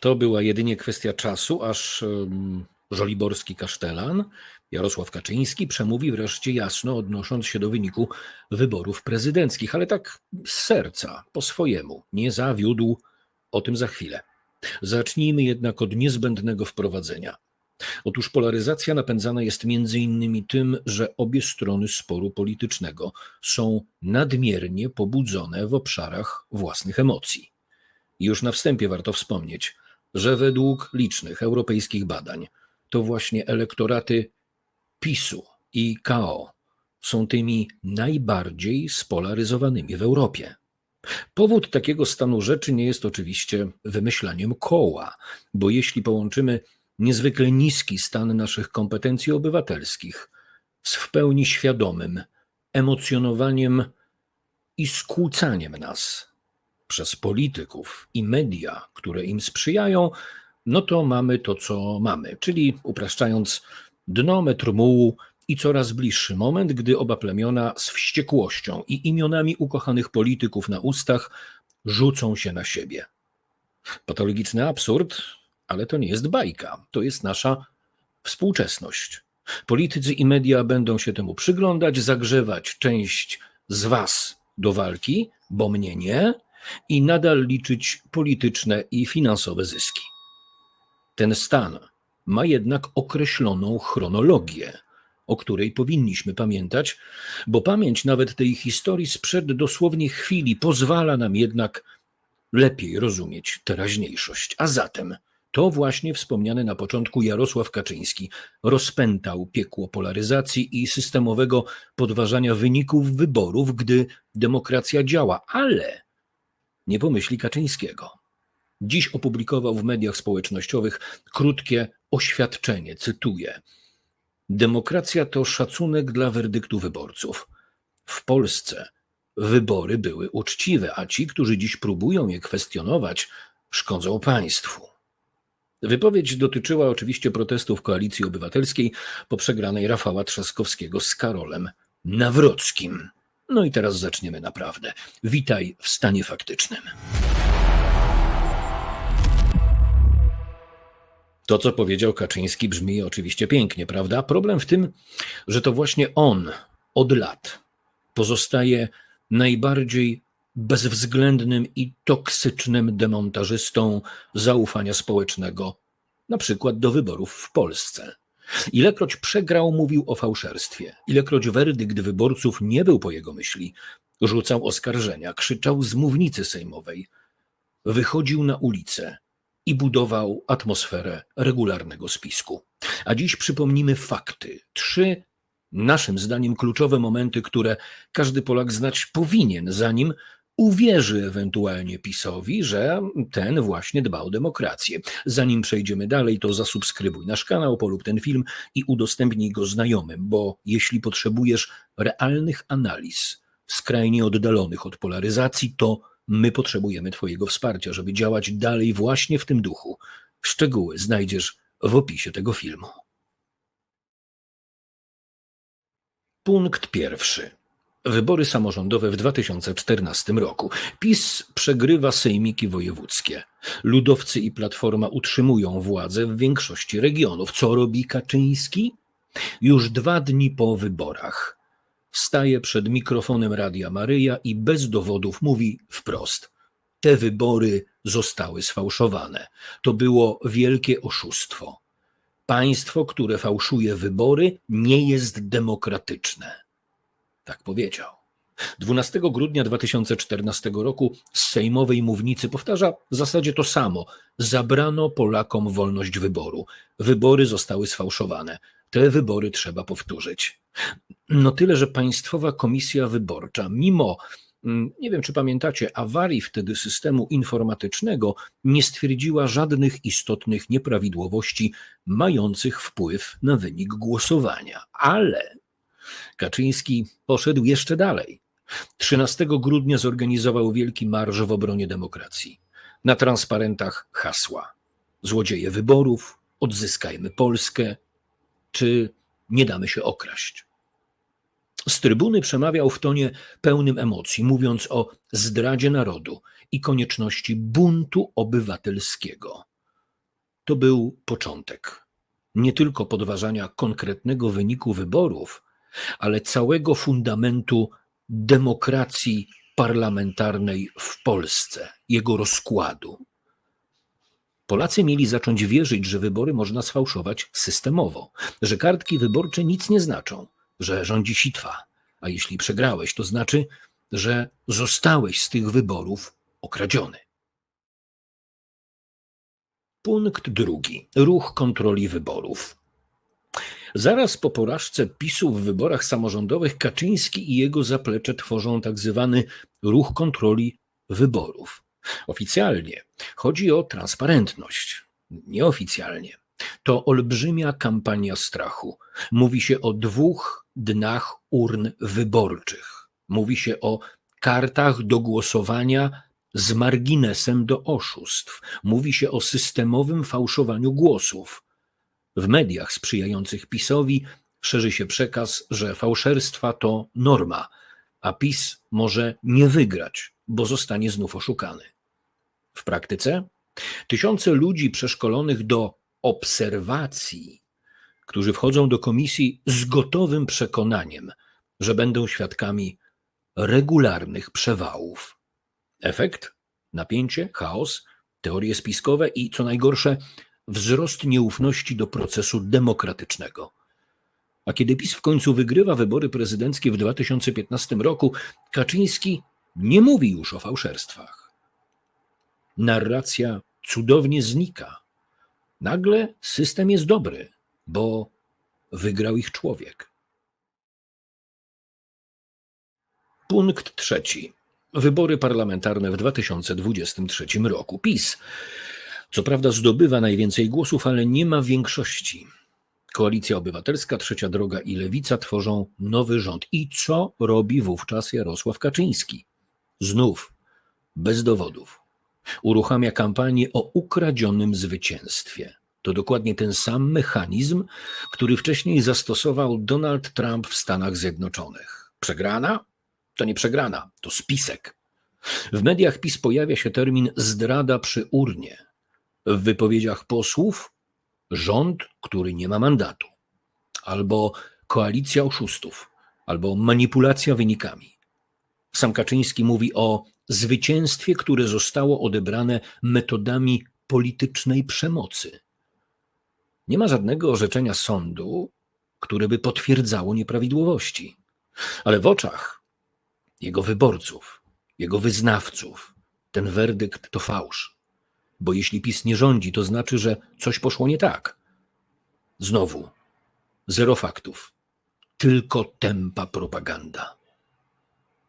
To była jedynie kwestia czasu, aż żoliborski kasztelan Jarosław Kaczyński przemówi wreszcie jasno, odnosząc się do wyniku wyborów prezydenckich, ale tak z serca, po swojemu. Nie zawiódł, o tym za chwilę. Zacznijmy jednak od niezbędnego wprowadzenia. Otóż polaryzacja napędzana jest między innymi tym, że obie strony sporu politycznego są nadmiernie pobudzone w obszarach własnych emocji. Już na wstępie warto wspomnieć, że według licznych europejskich badań to właśnie elektoraty PiSu i KO są tymi najbardziej spolaryzowanymi w Europie. Powód takiego stanu rzeczy nie jest oczywiście wymyślaniem koła, bo jeśli połączymy niezwykle niski stan naszych kompetencji obywatelskich z w pełni świadomym emocjonowaniem i skłócaniem nas przez polityków i media, które im sprzyjają, no to mamy to, co mamy, czyli upraszczając, dno metru mułu i coraz bliższy moment, gdy oba plemiona z wściekłością i imionami ukochanych polityków na ustach rzucą się na siebie. Patologiczny absurd, ale to nie jest bajka, to jest nasza współczesność. Politycy i media będą się temu przyglądać, zagrzewać część z Was do walki, bo mnie nie, i nadal liczyć polityczne i finansowe zyski. Ten stan ma jednak określoną chronologię, o której powinniśmy pamiętać, bo pamięć nawet tej historii sprzed dosłownie chwili pozwala nam jednak lepiej rozumieć teraźniejszość. A zatem to właśnie wspomniany na początku Jarosław Kaczyński rozpętał piekło polaryzacji i systemowego podważania wyników wyborów, gdy demokracja działa, ale nie pomyśli Kaczyńskiego. Dziś opublikował w mediach społecznościowych krótkie oświadczenie, cytuję: Demokracja to szacunek dla werdyktu wyborców. W Polsce wybory były uczciwe, a ci, którzy dziś próbują je kwestionować, szkodzą państwu. Wypowiedź dotyczyła oczywiście protestów Koalicji Obywatelskiej po przegranej Rafała Trzaskowskiego z Karolem Nawrockim. No i teraz zaczniemy naprawdę. Witaj w stanie faktycznym. To, co powiedział Kaczyński, brzmi oczywiście pięknie, prawda? Problem w tym, że to właśnie on od lat pozostaje najbardziej bezwzględnym i toksycznym demontażystą zaufania społecznego, na przykład do wyborów w Polsce. Ilekroć przegrał, mówił o fałszerstwie. Ilekroć werdykt wyborców nie był po jego myśli, rzucał oskarżenia, krzyczał z mównicy sejmowej, wychodził na ulicę i budował atmosferę regularnego spisku. A dziś przypomnimy fakty. Trzy, naszym zdaniem, kluczowe momenty, które każdy Polak znać powinien, zanim uwierzy ewentualnie PiSowi, że ten właśnie dba o demokrację. Zanim przejdziemy dalej, to zasubskrybuj nasz kanał, polub ten film i udostępnij go znajomym, bo jeśli potrzebujesz realnych analiz, skrajnie oddalonych od polaryzacji, to my potrzebujemy Twojego wsparcia, żeby działać dalej właśnie w tym duchu. Szczegóły znajdziesz w opisie tego filmu. Punkt pierwszy. Wybory samorządowe w 2014 roku. PiS przegrywa sejmiki wojewódzkie. Ludowcy i Platforma utrzymują władzę w większości regionów. Co robi Kaczyński? Już dwa dni po wyborach staje przed mikrofonem Radia Maryja i bez dowodów mówi wprost: Te wybory zostały sfałszowane. To było wielkie oszustwo. Państwo, które fałszuje wybory, nie jest demokratyczne. Tak powiedział. 12 grudnia 2014 roku z sejmowej mównicy powtarza w zasadzie to samo. Zabrano Polakom wolność wyboru. Wybory zostały sfałszowane. Te wybory trzeba powtórzyć. No tyle, że Państwowa Komisja Wyborcza, mimo, mm, nie wiem czy pamiętacie, awarii wtedy systemu informatycznego, nie stwierdziła żadnych istotnych nieprawidłowości mających wpływ na wynik głosowania. Ale Kaczyński poszedł jeszcze dalej. 13 grudnia zorganizował wielki marsz w obronie demokracji. Na transparentach hasła: Złodzieje wyborów, odzyskajmy Polskę, czy nie damy się okraść. Z trybuny przemawiał w tonie pełnym emocji, mówiąc o zdradzie narodu i konieczności buntu obywatelskiego. to był początek nie tylko podważania konkretnego wyniku wyborów, ale całego fundamentu demokracji parlamentarnej w Polsce, jego rozkładu. Polacy mieli zacząć wierzyć, że wybory można sfałszować systemowo, że kartki wyborcze nic nie znaczą, że rządzi sitwa, a jeśli przegrałeś, to znaczy, że zostałeś z tych wyborów okradziony. Punkt drugi. Ruch kontroli wyborów. Zaraz po porażce PiSu w wyborach samorządowych Kaczyński i jego zaplecze tworzą tak zwany ruch kontroli wyborów. Oficjalnie chodzi o transparentność, nieoficjalnie. To olbrzymia kampania strachu. Mówi się o dwóch dnach urn wyborczych. Mówi się o kartach do głosowania z marginesem do oszustw. Mówi się o systemowym fałszowaniu głosów. W mediach sprzyjających PiSowi szerzy się przekaz, że fałszerstwa to norma, a PiS może nie wygrać, bo zostanie znów oszukany. W praktyce tysiące ludzi przeszkolonych do obserwacji, którzy wchodzą do komisji z gotowym przekonaniem, że będą świadkami regularnych przewałów. Efekt? Napięcie, chaos, teorie spiskowe i, co najgorsze, wzrost nieufności do procesu demokratycznego. A kiedy PiS w końcu wygrywa wybory prezydenckie w 2015 roku, Kaczyński nie mówi już o fałszerstwach. Narracja cudownie znika. Nagle system jest dobry, bo wygrał ich człowiek. Punkt trzeci. Wybory parlamentarne w 2023 roku. PiS, co prawda, zdobywa najwięcej głosów, ale nie ma większości. Koalicja Obywatelska, Trzecia Droga i Lewica tworzą nowy rząd. I co robi wówczas Jarosław Kaczyński? Znów, bez dowodów. Uruchamia kampanię o ukradzionym zwycięstwie. To dokładnie ten sam mechanizm, który wcześniej zastosował Donald Trump w Stanach Zjednoczonych. Przegrana? To nie przegrana, to spisek. W mediach PiS pojawia się termin zdrada przy urnie. W wypowiedziach posłów rząd, który nie ma mandatu, albo koalicja oszustów, albo manipulacja wynikami. Sam Kaczyński mówi o zwycięstwie, które zostało odebrane metodami politycznej przemocy. Nie ma żadnego orzeczenia sądu, które by potwierdzało nieprawidłowości. Ale w oczach jego wyborców, jego wyznawców. Ten werdykt to fałsz. Bo jeśli PiS nie rządzi, to znaczy, że coś poszło nie tak. Znowu, zero faktów, tylko tempa propaganda.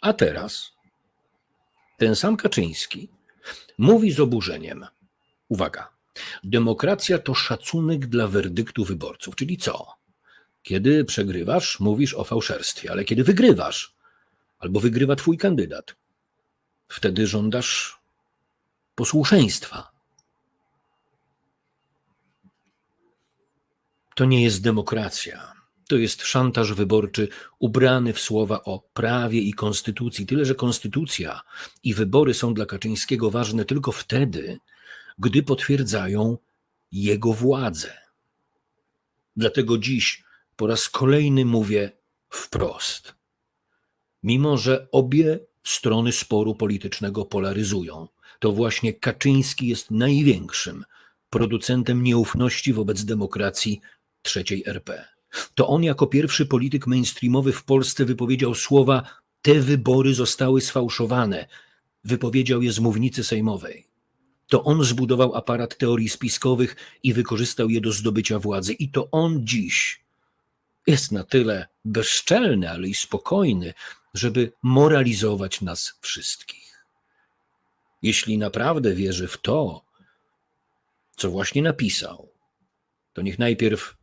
A teraz ten sam Kaczyński mówi z oburzeniem: Uwaga, demokracja to szacunek dla werdyktu wyborców, czyli co? Kiedy przegrywasz, mówisz o fałszerstwie, ale kiedy wygrywasz, albo wygrywa twój kandydat. Wtedy żądasz posłuszeństwa. To nie jest demokracja. To jest szantaż wyborczy ubrany w słowa o prawie i konstytucji. Tyle, że konstytucja i wybory są dla Kaczyńskiego ważne tylko wtedy, gdy potwierdzają jego władzę. Dlatego dziś po raz kolejny mówię wprost. Mimo, że obie strony sporu politycznego polaryzują, to właśnie Kaczyński jest największym producentem nieufności wobec demokracji trzeciej RP. To on jako pierwszy polityk mainstreamowy w Polsce wypowiedział słowa: Te wybory zostały sfałszowane. Wypowiedział je z mównicy sejmowej. To on zbudował aparat teorii spiskowych i wykorzystał je do zdobycia władzy. I to on dziś jest na tyle bezczelny, ale i spokojny, żeby moralizować nas wszystkich. Jeśli naprawdę wierzy w to, co właśnie napisał, to niech najpierw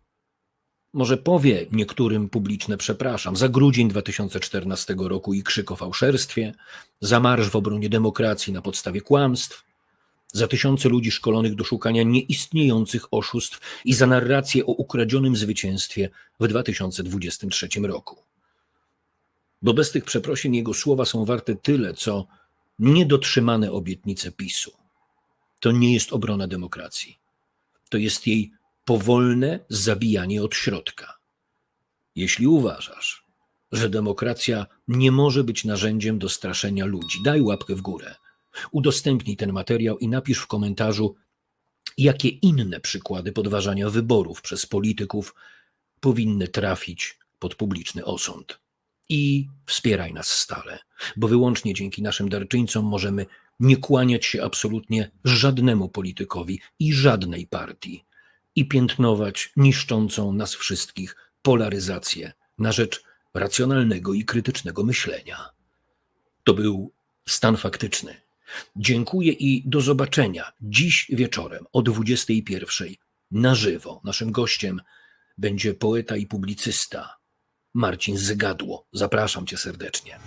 może powie niektórym publiczne przepraszam za grudzień 2014 roku i krzyk o fałszerstwie, za marsz w obronie demokracji na podstawie kłamstw, za tysiące ludzi szkolonych do szukania nieistniejących oszustw i za narrację o ukradzionym zwycięstwie w 2023 roku bo bez tych przeprosin jego słowa są warte tyle, co niedotrzymane obietnice PiSu. To nie jest obrona demokracji. to jest jej powolne zabijanie od środka. Jeśli uważasz, że demokracja nie może być narzędziem do straszenia ludzi, daj łapkę w górę. Udostępnij ten materiał i napisz w komentarzu, jakie inne przykłady podważania wyborów przez polityków powinny trafić pod publiczny osąd. I wspieraj nas stale, bo wyłącznie dzięki naszym darczyńcom możemy nie kłaniać się absolutnie żadnemu politykowi i żadnej partii i piętnować niszczącą nas wszystkich polaryzację na rzecz racjonalnego i krytycznego myślenia. To był stan faktyczny. Dziękuję i do zobaczenia dziś wieczorem o 21 na żywo. Naszym gościem będzie poeta i publicysta Marcin Zygadło. Zapraszam cię serdecznie.